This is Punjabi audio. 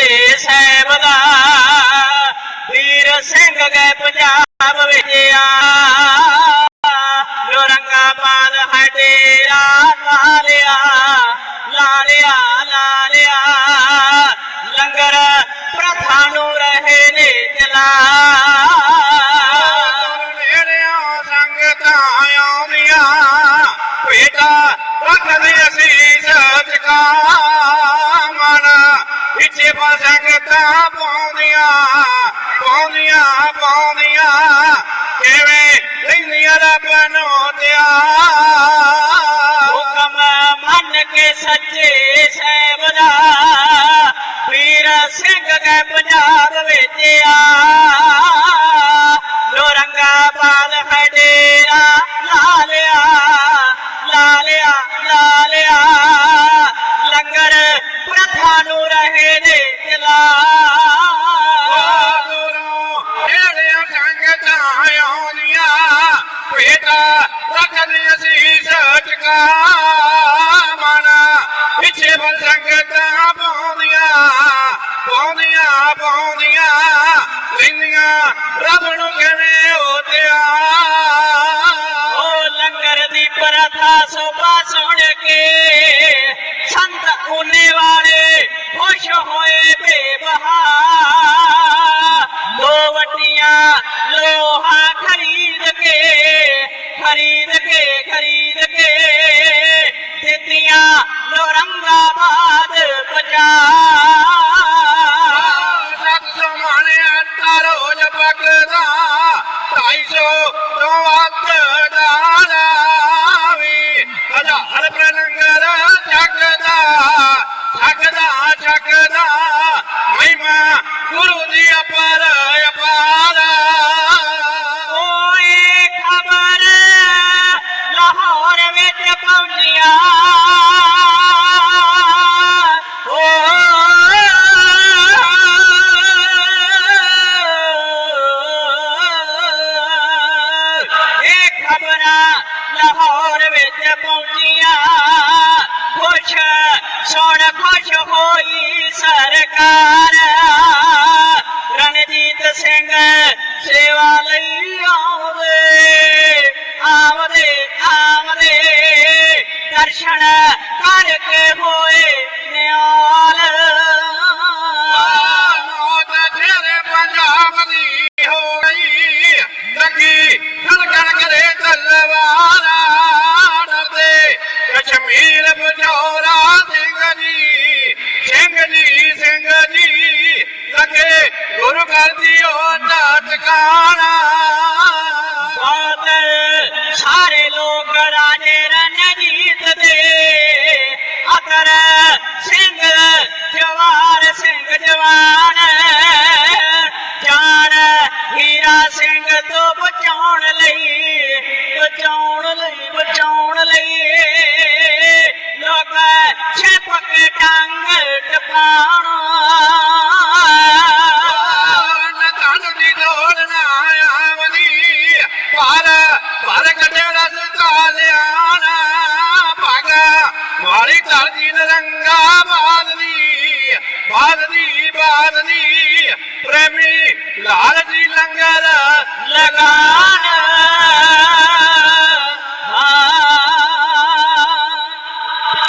ਸੱਚੇ ਸਾਹਿਬ ਦਾ ਵੀਰ ਸਿੰਘ ਗਏ ਪੰਜਾਬ ਵਿੱਚ ਆ। ਜੋ ਰੰਗਾ ਬਾਦ ਹਟੇ ਪਾਉਂਦੀਆਂ ਪਾਉਂਦੀਆਂ ਪਾਉਂਦੀਆਂ ਕਿਵੇਂ ਲੈਂਦੀਆਂ ਰੱਬ ਨੂੰ ਤਿਆ ਹੁਕਮ ਮੰਨ ਕੇ ਸੱਚੇ ਸਾਹਿਬ ਦਾ ਵੀਰ ਸਿੰਘ ਗਏ ਪੰਜਾਬ ਵਿੱਚ ਆ। ਭੇਟਾ ਰੱਖਦੇ ਅਸੀਂ ਸਤਿਕਾ ਮਨ ਪਿੱਛੇ ਬਲ ਸੰਗਤਾਂ ਪਾਉਂਦੀਆਂ ਪਾਉਂਦੀਆਂ ਪਾਉਂਦੀਆਂ। ਲੈਂਦੀਆਂ ਰੱਬ ਨੂੰ ਕਿਵੇਂ ઔરંગાબાદ પચાસ. લક્ષો માને તારો જ પકડા થાય ਲਾਹੌਰ ਵਿੱਚ ਪਹੁੰਚੀਆਂ। ਖੁਸ਼ ਸੁਣ ਖੁਸ਼ ਹੋਈ ਸਰਕਾਰ। ਰਣਜੀਤ ਸਿੰਘ வாழ వరకటేడాలి ఆన పగ వారి తలదీనంగా బాధని బాధని బాధని ప్రమి లాలజీ లంగాల లగానా